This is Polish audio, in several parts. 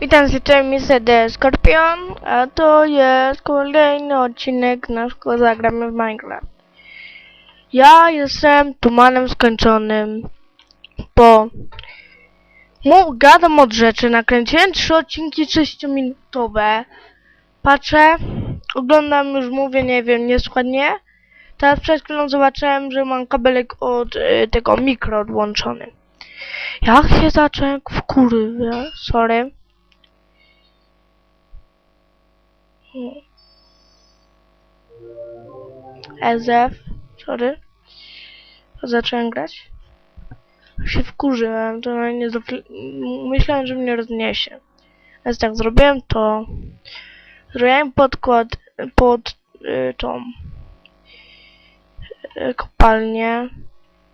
Witam Mr. The Scorpion, a to jest kolejny odcinek naszego Zagramy w Minecraft. Ja jestem tumanem skończonym, bo mu gadam od rzeczy, nakręciłem trzy odcinki 6-minutowe, patrzę, oglądam już, mówię, nie wiem, nieskładnie. Teraz przed chwilą zobaczyłem, że mam kabelek od y, tego mikro odłączony. Jak się zacząłem wkurwiać, sorry. EZF, sorry. Zacząłem grać. Się wkurzyłem, to nie myślałem, że mnie rozniesie. Więc tak zrobiłem to. Zrobiłem podkład pod y, tą y, kopalnię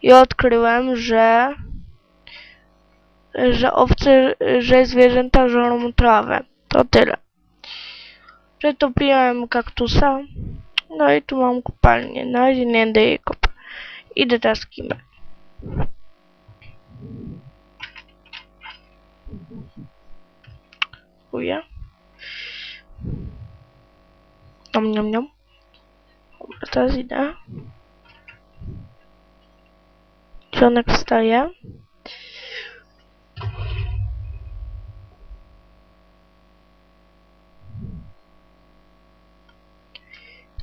i odkryłem, że że owce, że zwierzęta żerą trawę. To tyle. Przetopiłem kaktusa. No i tu mam kopalnię. Na razie nie będę jej kopać. Idę teraz kimę. Dziękuję. Nom, nom, nom. Dobra, teraz idę. Dzionek wstaje.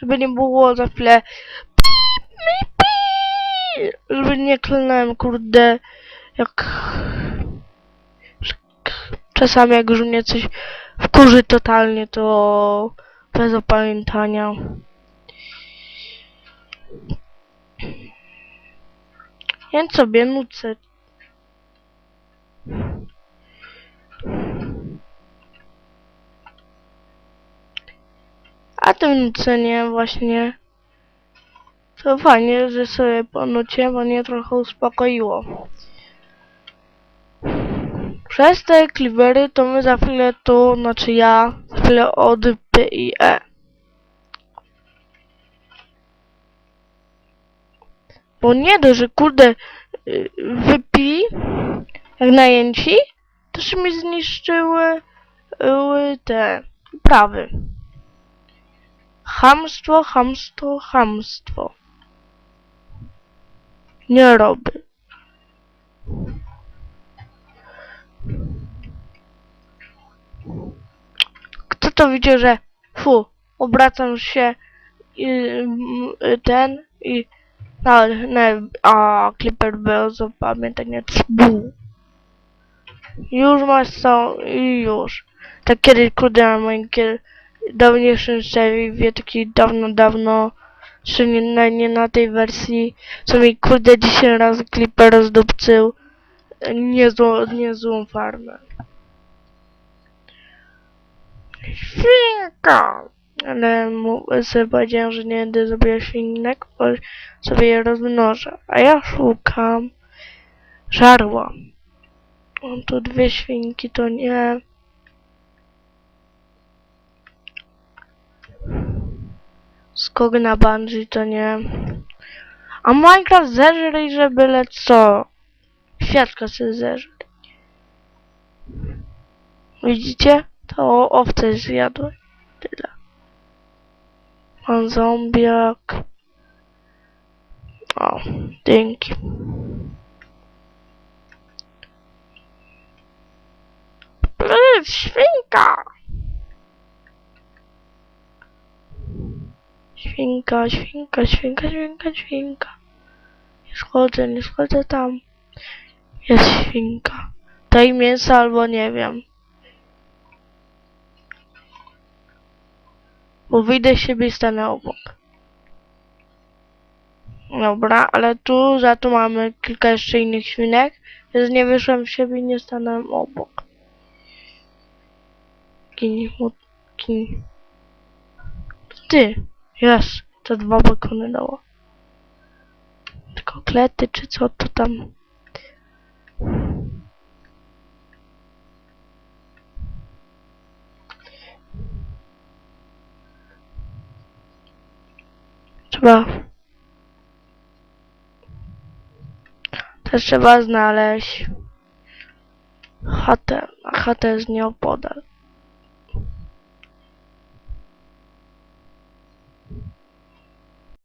Żeby nie było za chwilę żeby nie klnąłem, kurde, jak czasami jak już mnie coś wkurzy totalnie, to bez opamiętania. Więc sobie nucę. A tym nucenie właśnie to fajnie, że sobie po nucie mnie trochę uspokoiło. Przez te kliwery to my za chwilę tu, znaczy ja, za chwilę od P i E. Bo nie dość, że kurde y, wypi jak najęci, to się mi zniszczyły y, te prawy. Hamstwo, hamstwo, hamstwo. Nie robię. Kto to widzi, że fu, obracam się i mm, ten i no, nie, a Clipper był zapamiętanie bu. Już masz co i już. Tak kiedyś kurde na moim kier dawniejszym serwie, taki dawno, dawno, czy nie na, nie na tej wersji, co mi kurde dzisiaj raz Clipper rozdupcył niezłą, niezłą farmę. Świnka! Ale mu sobie powiedziałem, że nie będę zrobiła świnek, bo sobie je rozmnożę. A ja szukam żarła. Mam tu dwie świnki, to nie. Skok na bungee, to nie. A Minecraft zeżryj, że byle co. Świadka sobie zeżryj. Widzicie? To owce zjadły. Tyle. Mam zombiak. O, dzięki. Świnka! Świnka, świnka, świnka, świnka, świnka. Nie schodzę, nie schodzę tam. Jest świnka. Daj mięsa albo nie wiem. Bo wyjdę z siebie i stanę obok. Dobra, ale tu za to mamy kilka jeszcze innych świnek, więc nie wyszłem w siebie i nie stanąłem obok. Mut, gin. Ty, jest, te dwa balkony dało. Koklety, czy co to tam? Trzeba... Też trzeba znaleźć chatę, a chata jest nieopodal.